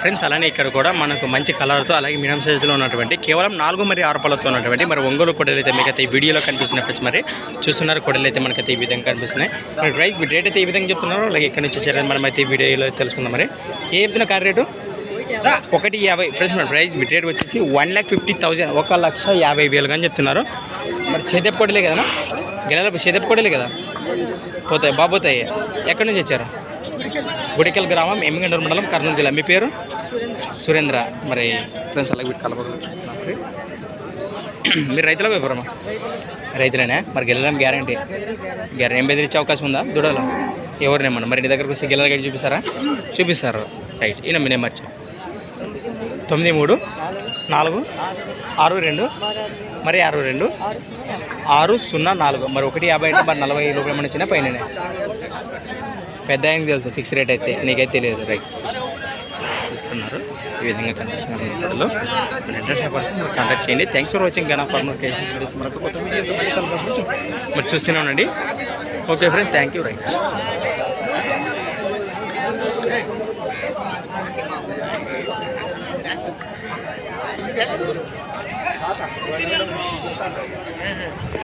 Friends అలానే ఇక్కడ కూడా మనకు మంచి కలర్తో అలాగే మీడియం సైజులో ఉన్నటువంటి కేవలం నాలుగు మరి ఆరు పళ్ళతో ఉన్నటువంటి మరి ఒంగోలు కొడలు అయితే మీకు అయితే ఈ వీడియోలో కనిపిస్తున్నాయి ఫ్రెండ్స్ మరి చూస్తున్నారు కొడలు అయితే మనకైతే ఈ విధంగా కనిపిస్తున్నాయి. మరి ప్రైస్ రేట్ అయితే ఈ విధంగా చెప్తున్నారు అలాగే ఇక్కడ నుంచి వచ్చారని మనం అయితే ఈ వీడియోలో తెలుసుకుందాం మరి. ఏ చెప్తున్న కార్ రేటు ఒకటి యాభై. ఫ్రెండ్స్ మన ప్రైస్ బిట్ రేట్ వచ్చేసి వన్ ల్యాక్ ఫిఫ్టీ థౌజండ్ ఒక లక్ష యాభై వేలు కానీ చెప్తున్నారు. మరి చేదెప్ప కొడలే కదా గెల చేదెప్ప కొడలే కదా? పోతాయి బాబోతాయి ఎక్కడి నుంచి వచ్చారు? గుడికల్ గ్రామం ఎమ్మిగండూరు మండలం కర్నూలు జిల్లా. మీ పేరు? సురేంద్ర. మరి ఫ్రెండ్స్ అలాగే వీటి కలపలు మీరు రైతుల వ్యాపారమా? రైతులేనా? మరి గెలడం గ్యారంటీ. గ్యారంటీ. ఏం బెదిరించే అవకాశం ఉందా? దూడలో? ఎవరినేమన్నా మరి నీ దగ్గరకు వచ్చి గెలల గడి చూపిస్తారా? చూపిస్తారు. రైట్. ఈయన మీ నెంబర్ చెప్పు. తొమ్మిది మూడు నాలుగు ఆరు రెండు మరి ఆరు రెండు ఆరు సున్నా నాలుగు. మరి ఒకటి యాభై అంటే మరి నలభై రూపాయలు ఏమైనా వచ్చినా పైన పెద్ద ఆయనకి తెలుసు ఫిక్స్ రేట్ అయితే నీకైతే తెలియదు. రైట్. చూస్తున్నారు. ఈ విధంగా కనిపిస్తున్నారు ఫోటోలో ఇంట్రెస్ట్ పర్సన్ మీరు కాంటాక్ట్ చేయండి. థ్యాంక్స్ ఫర్ వాచింగ్ గనా ఫార్మర్ కేసీ మరొక కొత్త మరి చూస్తూనే ఉండండి. Okay friend thank you right Thank you.